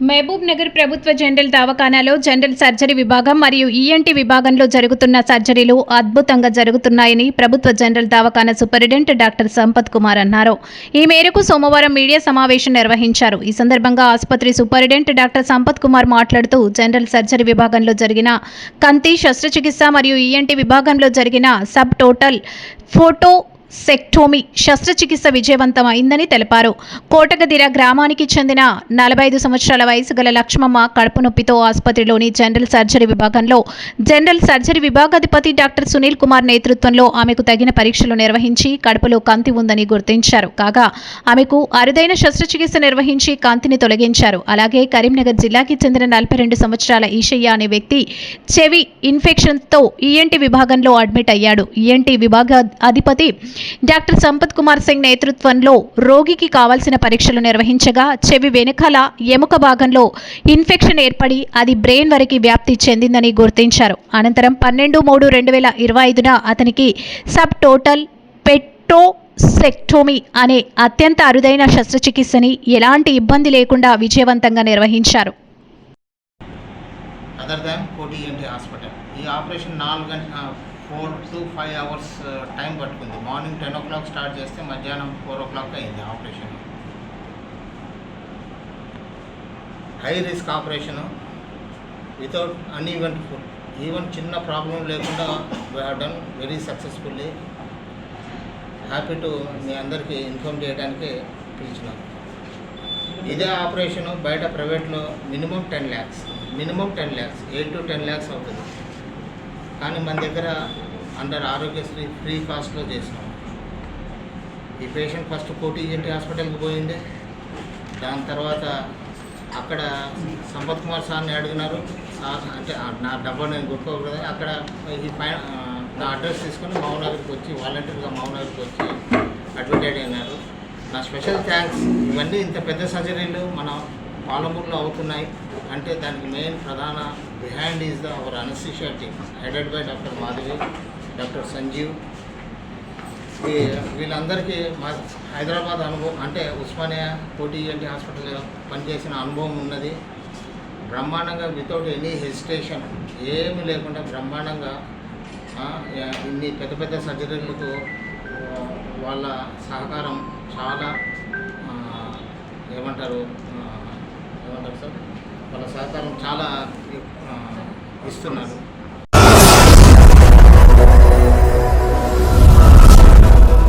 మహబూబ్ నగర్ ప్రభుత్వ general దవాఖానాలో general surgery విభాగం మరియు ఈఎన్టీ విభాగంలో జరుగుతున్న సర్జరీలు అద్భుతంగా జరుగుతున్నాయని ప్రభుత్వ జనరల్ దవాఖానా సూపరింటెండెంట్ డాక్టర్ సంపత్ కుమార్ అన్నారు. ఈ మేరకు సోమవారం మీడియా సమావేశం నిర్వహించారు. ఈ సందర్భంగా ఆసుపత్రి సూపరింటెండెంట్ డాక్టర్ సంపత్ కుమార్ మాట్లాడుతూ జనరల్ సర్జరీ విభాగంలో జరిగిన కంతి శస్త్రచికిత్స మరియు ఈఎన్టీ విభాగంలో జరిగిన సబ్ టోటల్ ఫోటో సెక్టోమీ శస్త్రచికిత్స విజయవంతమైందని తెలిపారు. కోటగదిర గ్రామానికి చెందిన నలభై ఐదు సంవత్సరాల వయసు గల లక్ష్మమ్మ కడుపు నొప్పితో ఆసుపత్రిలోని జనరల్ సర్జరీ విభాగంలో జనరల్ సర్జరీ విభాగాధిపతి డాక్టర్ సునీల్ కుమార్ నేతృత్వంలో ఆమెకు తగిన పరీక్షలు నిర్వహించి కడుపులో కాంతి ఉందని గుర్తించారు. కాగా ఆమెకు అరుదైన శస్త్రచికిత్స నిర్వహించి కాంతిని తొలగించారు. అలాగే కరీంనగర్ జిల్లాకి చెందిన నలభై రెండు సంవత్సరాల ఈశయ్య అనే వ్యక్తి చెవి ఇన్ఫెక్షన్తో ఈఎన్టీ విభాగంలో అడ్మిట్ అయ్యాడు. ఈఎన్టీ విభాగ అధిపతి డాక్టర్ సంపత్ కుమార్ సింగ్ నేతృత్వంలో రోగికి కావాల్సిన పరీక్షలు నిర్వహించగా చెవి వెనుకల ఎముక భాగంలో ఇన్ఫెక్షన్ ఏర్పడి అది బ్రెయిన్ వరకు వ్యాప్తి చెందిందని గుర్తించారు. అనంతరం పన్నెండు మూడు రెండు వేల ఇరవై ఐదున అతనికి సబ్ టోటల్ పెట్రోసెక్టోమీ అనే అత్యంత అరుదైన శస్త్రచికిత్సని ఎలాంటి ఇబ్బంది లేకుండా విజయవంతంగా నిర్వహించారు. అదర్ దాన్ కోటి హాస్పిటల్ ఈ ఆపరేషన్ నాలుగు four to five hours time పట్టుకుంది. Morning ten o'clock start చేస్తే మధ్యాహ్నం ఫోర్ ఓ క్లాక్ అయింది operation. High risk operation. Without uneventful even చిన్న ప్రాబ్లం లేకుండా we done very successfully. Happy to మీ అందరికీ ఇన్ఫామ్ చేయడానికి పిలిచినాను ఇదే ఆపరేషను బయట ప్రైవేట్లో minimum ten lakhs minimum ten lakhs eight to ten lakhs అవుతుంది. కానీ మన దగ్గర అండర్ ఆరోగ్యశ్రీ ఫ్రీ కాస్ట్లో చేసినాం. ఈ పేషెంట్ ఫస్ట్ కోటిజెంటి హాస్పిటల్కి పోయింది. దాని తర్వాత అక్కడ సంపత్ కుమార్ సార్ని అడిగినారు. సార్ అంటే నా డబ్బా నేను కొట్టుకోకూడదు అక్కడ ఈ పైన నా అడ్రస్ తీసుకొని మౌనగర్కి వచ్చి వాలంటీర్గా మౌనగర్కి వచ్చి అడ్వకేట్ అయినారు. నా స్పెషల్ థ్యాంక్స్ ఇవన్నీ ఇంత పెద్ద సర్జరీలు మన పాలమూరులో అవుతున్నాయి. అంటే దానికి మెయిన్ ప్రధాన behind is the our anaesthesia team headed by doctor Madhavi doctor Sanjeev ఈ వీళ్ళందరికీ మా హైదరాబాద్ అనుభవం అంటే ఉస్మానియా కోటి హాస్పిటల్ హాస్పిటల్లో పనిచేసిన అనుభవం ఉన్నది. బ్రహ్మాండంగా వితౌట్ ఎనీ హెసిటేషన్ ఏమీ లేకుండా బ్రహ్మాండంగా ఇన్ని పెద్ద పెద్ద సర్జరీలకు వాళ్ళ సహకారం చాలా ఏమంటారు ఏమంటారు సార్? వాళ్ళ సహకారం చాలా ఇస్తున్నారు.